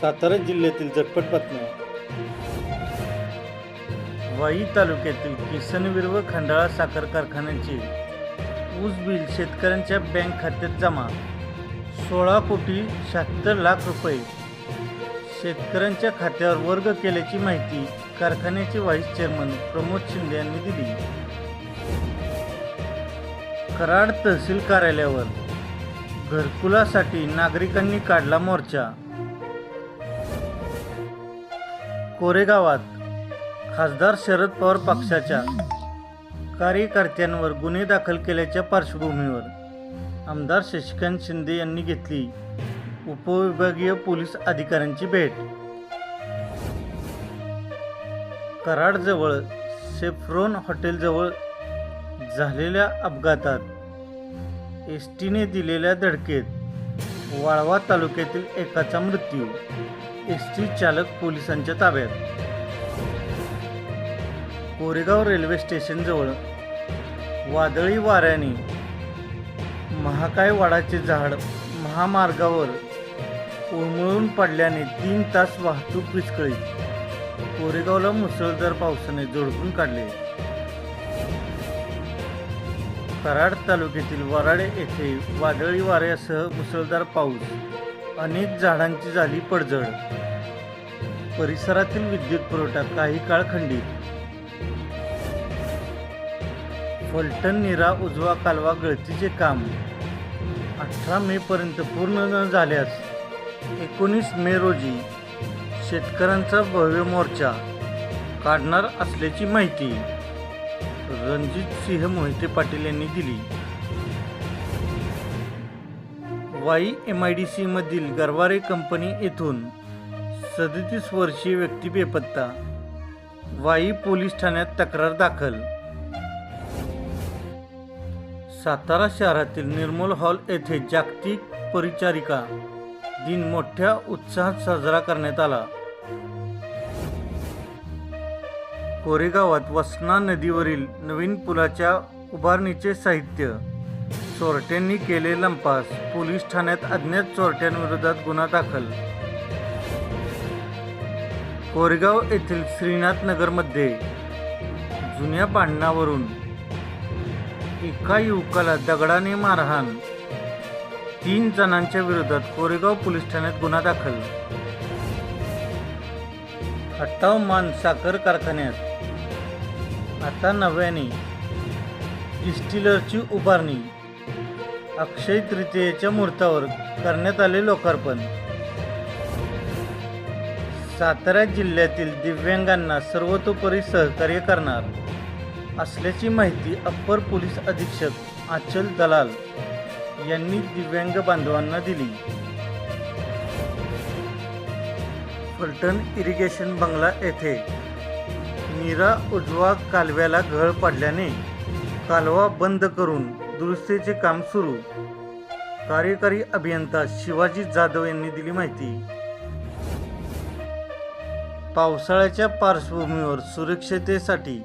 सातारा जिल्ह्यातील झटपट बातम्या. वाई तालुक्यातील किसनवीर व खंडाळा साखर कारखान्याचे ऊस बिल शेतकऱ्यांच्या बँक खात्यात जमा. सोळा कोटी शहात्तर लाख रुपये. शेतकऱ्यांच्या खात्यावर वर्ग केल्याची माहिती कारखान्याचे व्हाईस चेअरमन प्रमोद शिंदे यांनी दिली. कराड तहसील कार्यालयावर घरकुलासाठी नागरिकांनी काढला मोर्चा. कोरेगावात खासदार शरद पवार पक्षाच्या कार्यकर्त्यांवर गुन्हे दाखल केल्याच्या पार्श्वभूमीवर आमदार शशिकांत शिंदे यांनी घेतली उपविभागीय पोलीस अधिकाऱ्यांची भेट. कराडजवळ सेफ्रोन हॉटेलजवळ झालेल्या अपघातात एस टीने दिलेल्या धडकेत वाळवा तालुक्यातील एकाचा मृत्यू एस टी चालक पोलिसांच्या ताब्यात. कोरेगाव रेल्वे स्टेशनजवळ वादळी वाऱ्याने महाकाय वाडाचे झाड महामार्गावर उळमळून पडल्याने तीन तास वाहतूक विस्कळीत. कोरेगावला मुसळधार पावसाने झोडपून काढले. कराड तालुक्यातील वराडे येथे वादळी वाऱ्यासह मुसळधार पाऊस. अनेक झाडांची झाली पडझड. परिसरातील विद्युत पुरवठा काही काळ खंडित. फलटण निरा उजवा कालवा गळतीचे काम. अठरा मे पर्यंत पूर्ण न झाल्यास एकोणीस मे रोजी शेतकऱ्यांचा भव्य मोर्चा काढणार असल्याची माहिती रणजित सिंह मोहिते पाटील यांनी दिली. Y M I D C मधील गरवारे कंपनी येथून सदतीस वर्षीय व्यक्ती बेपत्ता. वाई पोलीस ठाण्यात तक्रार दाखल. सातारा शहरातील निर्मल हॉल येथे जागतिक परिचारिका दिन मोठ्या उत्साहात साजरा करण्यात आला. कोरेगावात वसना नदीवरील नवीन पुलाच्या उभारणीचे साहित्य चोरट्यांनी केले लंपास पोलीस ठाण्यात अज्ञात चोरट्यांविरोधात गुन्हा दाखल. कोरेगाव येथील श्रीनाथ नगरमध्ये जुन्या भांडणावरून एका युवकाला दगडाने मारहाण. तीन जणांच्या विरोधात कोरेगाव पोलीस ठाण्यात गुन्हा दाखल. अट्टाव मान साखर कारखान्यात. आता नव्याने डिस्टिलरची उभारणी. अक्षय तृतीयेच्या मुहूर्तावर करण्यात आले लोकार्पण. सातारा जिल्ह्यातील दिव्यांगांना सर्वतोपरी सहकार्य करणार असल्याची माहिती अप्पर पोलीस अधीक्षक आचल दलाल यांनी दिव्यांग बांधवांना दिली. फलटण इरिगेशन बंगला येथे नीरा उजवा कालव्याला घळ पडल्याने कालवा बंद करून दुरुस्तीचे काम सुरू. कार्यकारी अभियंता शिवाजी जाधव यांनी दिली माहिती. पावसाळ्याच्या पार्श्वभूमीवर सुरक्षतेसाठी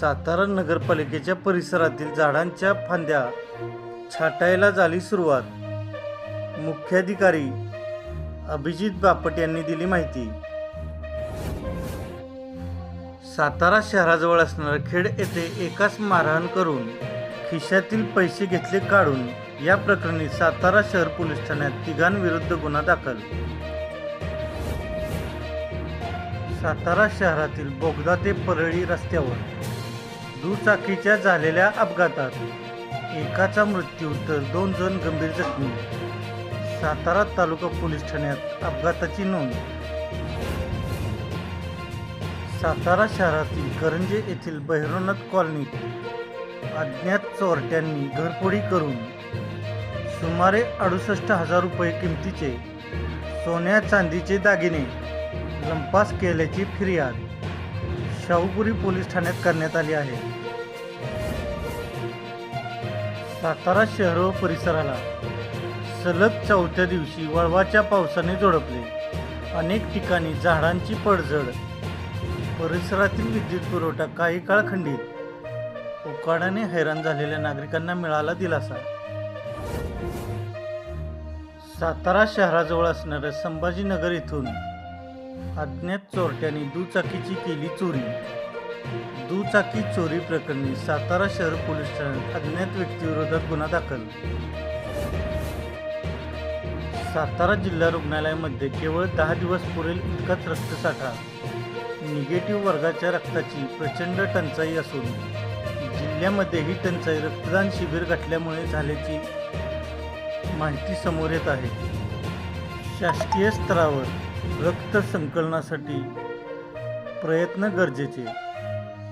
सातारा नगरपालिकेच्या परिसरातील झाडांच्या फांद्या छाटायला झाली सुरुवात. मुख्याधिकारी अभिजित बापट यांनी दिली माहिती. सातारा शहराजवळ असणारा खेड येथे एकाच मारहाण करून खिशातील पैसे घेतले काढून या प्रकरणी सातारा शहर पोलीस ठाण्यात तिघांविरुद्ध गुन्हा दाखल. सातारा शहरातील बोगदा ते परळी रस्त्यावर दुचाकीच्या झालेल्या अपघातात एकाचा मृत्यू तर दोन जण गंभीर जखमी. सातारा तालुका पोलीस ठाण्यात अपघाताची नोंद. सातारा शहरातील करंजे येथील भैरवनाथ कॉलनीत अज्ञात चोरट्यांनी घरफोडी करून सुमारे अडुसष्ट हजार रुपये किमतीचे सोन्या चांदीचे दागिने लंपास केल्याची फिर्याद शाहूपुरी पोलीस ठाण्यात करण्यात आली आहे. सातारा शहर व परिसराला सलग चौथ्या दिवशी वळवाच्या पावसाने झोडपले. अनेक ठिकाणी झाडांची पडझड परिसरातील विद्युत पुरवठा काही काळ खंडित उकाड्याने हैराण झालेल्या नागरिकांना मिळाला दिलासा. सातारा शहराजवळ असणाऱ्या संभाजीनगर इथून अज्ञात चोरट्यांनी दुचाकीची केली चोरी. दुचाकी चोरी प्रकरणी सातारा शहर पोलीस ठाण्यात अज्ञात व्यक्तीविरोधात गुन्हा दाखल. सातारा जिल्हा रुग्णालयामध्ये केवळ दहा दिवस पुरेल इतकाच रक्तसाठा. निगेटिव्ह वर्गाच्या रक्ताची प्रचंड टंचाई असून जिल्ह्यामध्ये ही टंचाई रक्तदान शिबिर घटल्यामुळे झाल्याची माहिती समोर येत आहे. शासकीय स्तरावर रक्त संकलनासाठी प्रयत्न गरजेचे.